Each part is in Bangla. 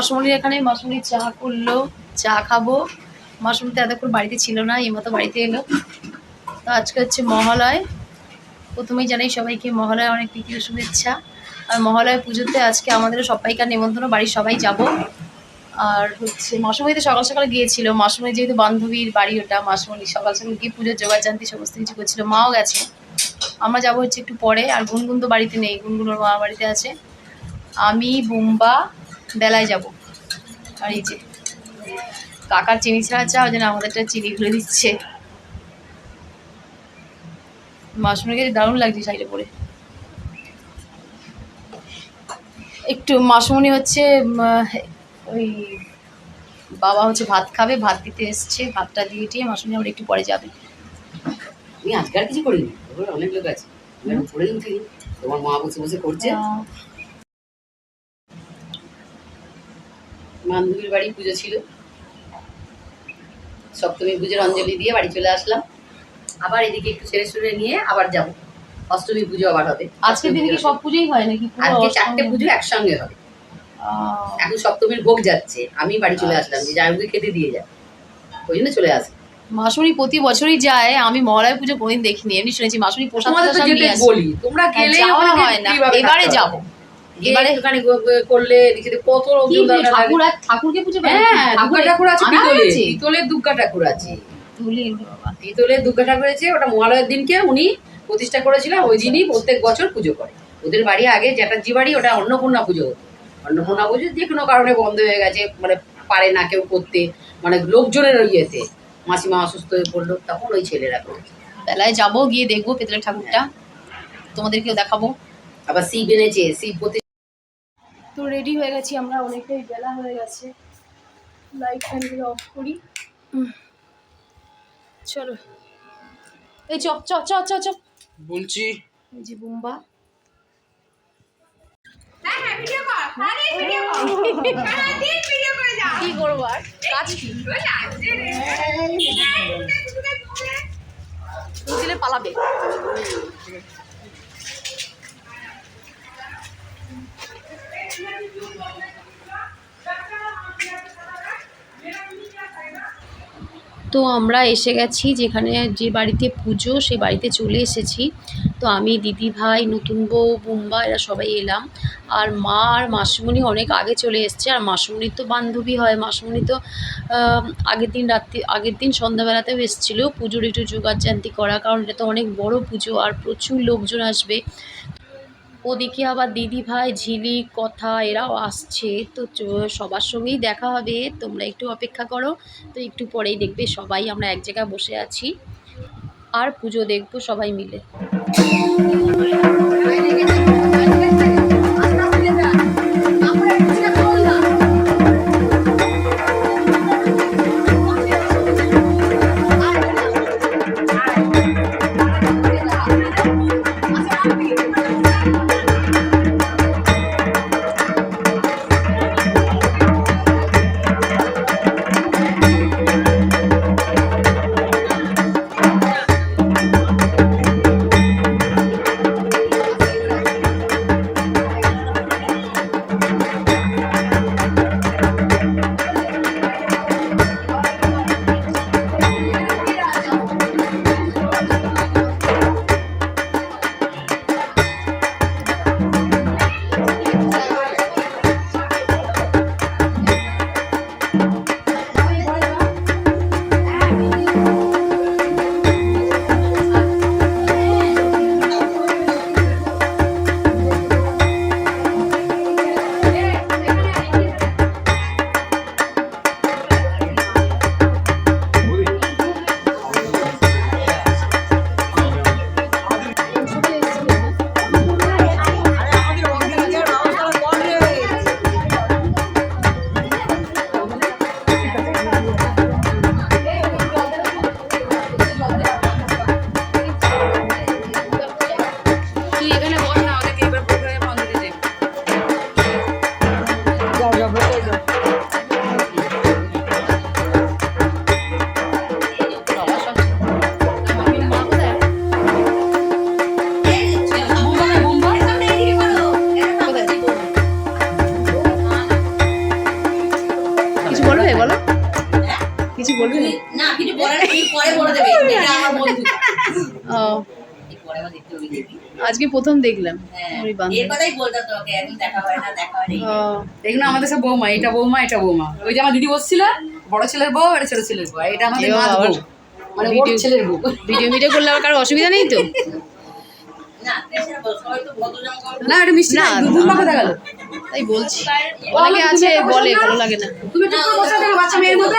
মাসমুনির এখানে মাসমুনি চা করল, চা খাব। মাসমুনি তো এতক্ষণ বাড়িতে ছিল না, এই মতো বাড়িতে এলো। তো আজকে হচ্ছে মহালয়। প্রথমেই জানাই সবাইকে, মহালয় অনেক প্রীতি শুভেচ্ছা। আর মহালয় পুজোতে আজকে আমাদের সবাইকার নেমন্তন্ন বাড়ির সবাই যাব। আর হচ্ছে মাসমণি তো সকাল সকাল গিয়েছিল। মাসমণি যেহেতু বান্ধবীর বাড়ি ওটা, মাসমণি সকাল সকাল গিয়ে পুজোর জোগাড়, জানতি সমস্ত কিছু করছিল, মাও গেছে। আমরা যাব হচ্ছে একটু পরে, আর গুনগুন তো বাড়িতে নেই, গুনগুন ওর মা বাড়িতে আছে। আমি, বুম্বা বেলায় যাব। আর এই যে কাকার চিনি ছাড়া চা ওই জন্য আমাদেরটা চিনি ঘুরে দিচ্ছে। মাসমণিকে দারুণ লাগছে শাড়িটা পরে। একটু মাসমণি হচ্ছে ওই বাবা হচ্ছে ভাত খাবে ভাত দিতে এসছে ভাতটা দিয়ে দিয়ে মাসমণি আমরা একটু পরে যাবে। আমি আজকে আর কিছু করিনি অনেক লোক আছে। পড়ে তোমার মা বসে বসে করছে। বান্ধবীর বাড়ি পুজো ছিল। সপ্তমী পুজোর অঞ্জলি দিয়ে বাড়ি চলে আসলাম। আবার এদিকে একটু ছেড়ে সুরে নিয়ে আবার যাব। অষ্টমী পুজো আবার হবে। আজকের দিনে কি সব পুজোই হয় নাকি? আজকে চারটে পুজো একসঙ্গে হবে। এখন সপ্তমীর ভোগ যাচ্ছে। আমি বাড়ি চলে আসলাম যে জামাইকে খেতে দিয়ে যায়। ওই জন্য চলে আসে। মাসুরি প্রতি বছরই যায়। আমি মহালয় পুজো কোনদিন দেখিনি। এমনি শুনেছি মাসুরি প্রসাদ। বলি তোমরা হ্যাঁ, গেলে হয় না। এবারে যাব। একটুখানি করলে কত। ঠাকুর ঠাকুরকে পুজো হ্যাঁ দুর্গা ঠাকুর আছে পিতলে পিতলের। দুর্গা ঠাকুর আছে। তুলি, ওরে বাবা। পিতলের দুর্গা ঠাকুর আছে ওটা মহালয়ের দিনকে উনি প্রতিষ্ঠা করেছিলেন ওই দিনই প্রত্যেক বছর পুজো করে। ওদের বাড়ি আগে চ্যাটার্জি বাড়ি ওটা অন্নপূর্ণা পুজো অন্নপূর্ণা পুজো যে কোনো কারণে বন্ধ হয়ে গেছে মানে পারে না কেউ করতে মানে লোকজনের ইয়েতে। মাসিমা অসুস্থ হয়ে পড়ল তখন ওই ছেলেরা করেছে। বেলায় যাব গিয়ে দেখব পেতলের ঠাকুরটা। তোমাদেরকেও দেখাবো। আবার শিব এনেছে শিব প্রতি তো রেডি হয়ে গেছি আমরা অনেকটাই বেলা হয়ে গেছে। লাইট ফ্যানগুলো অফ করি। চলো। এই চ চ চ চ চ। বলছি। এই যে বুম্বা কি করব আর? কাজ কি? পালাবে। তো আমরা এসে গেছি যেখানে যে বাড়িতে পুজো, সে বাড়িতে চলে এসেছি। তো আমি, দিদি ভাই, নতুন বউ, বুম্বা, এরা সবাই এলাম। আর মা আর মাসুমণি অনেক আগে চলে এসছে। আর মাসুমণির তো বান্ধবী হয়। মাসুমণি তো আগের দিন রাত্রি, আগের দিন সন্ধ্যাবেলাতেও এসেছিল পুজোর একটু জোগাড়জান্তি করা। কারণ এটা তো অনেক বড় পুজো। আর প্রচুর লোকজন আসবে। ওদিকে আবার দিদি ভাই ঝিলিক কথা এরাও আসছে। তো সবার সঙ্গেই দেখা হবে। তোমরা একটু অপেক্ষা করো। তো একটু পরেই দেখবে সবাই আমরা এক জায়গায় বসে আছি। আর পুজো দেখব সবাই মিলে। হয়। না ও দেখলাম আমাদের সব বৌমা এটা বৌমা এটা বৌমা। ওই যে আমার দিদি বসছিল বড় ছেলের বউ এটা ছোট ছেলের বউ এটা আমাদের মা বউ। মানে ভিডিও- ছেলের বউ। ভিডিও ভিডিও করলে আবার কারও অসুবিধা নেই তো? না এটা মিষ্টি না, না দুধ মাখা দেখা গেল তাই বলছি। অনেকে আছে বলে ভালো লাগে না। তুমি একটু বসে থাকো বাচ্চা মেয়ের মতো।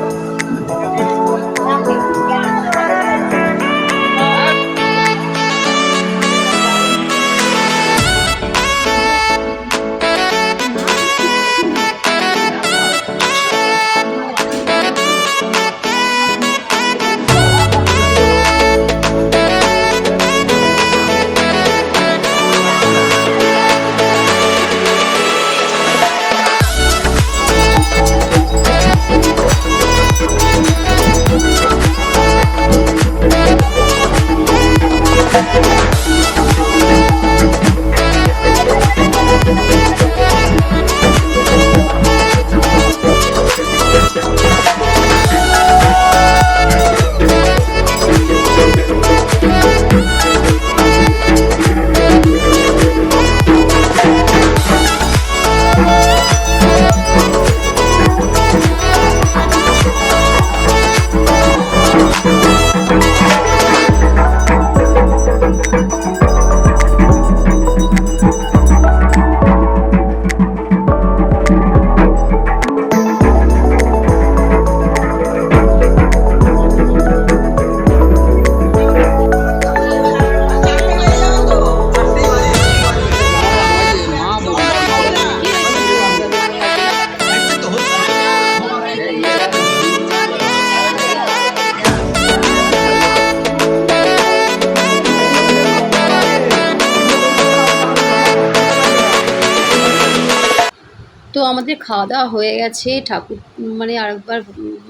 খাওয়া দাওয়া হয়ে গেছে, ঠাকুর মানে আরেকবার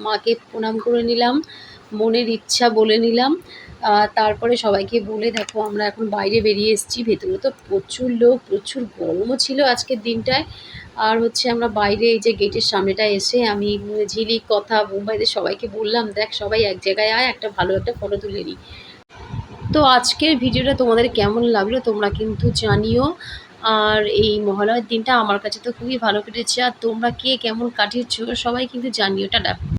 মাকে প্রণাম করে নিলাম, মনের ইচ্ছা বলে নিলাম তারপরে সবাইকে বলে, দেখো, আমরা এখন বাইরে বেরিয়ে এসেছি, ভেতরে তো প্রচুর লোক, প্রচুর গরমও ছিল আজকের দিনটায়, আর হচ্ছে আমরা বাইরে এই যে গেটের সামনেটা এসে আমি ঝিলিক কথা মুম্বাইতে সবাইকে বললাম, দেখ, সবাই এক জায়গায় আয়, একটা ভালো একটা ফটো তুলে নিই। তো আজকের ভিডিওটা তোমাদের কেমন লাগল তোমরা কিন্তু জানিও। আর এই মহালয়ের দিনটা আমার কাছে তো খুবই ভালো কেটেছে। আর তোমরা কে কেমন কাটিয়েছো, সবাই কিন্তু জানিও। টাটা।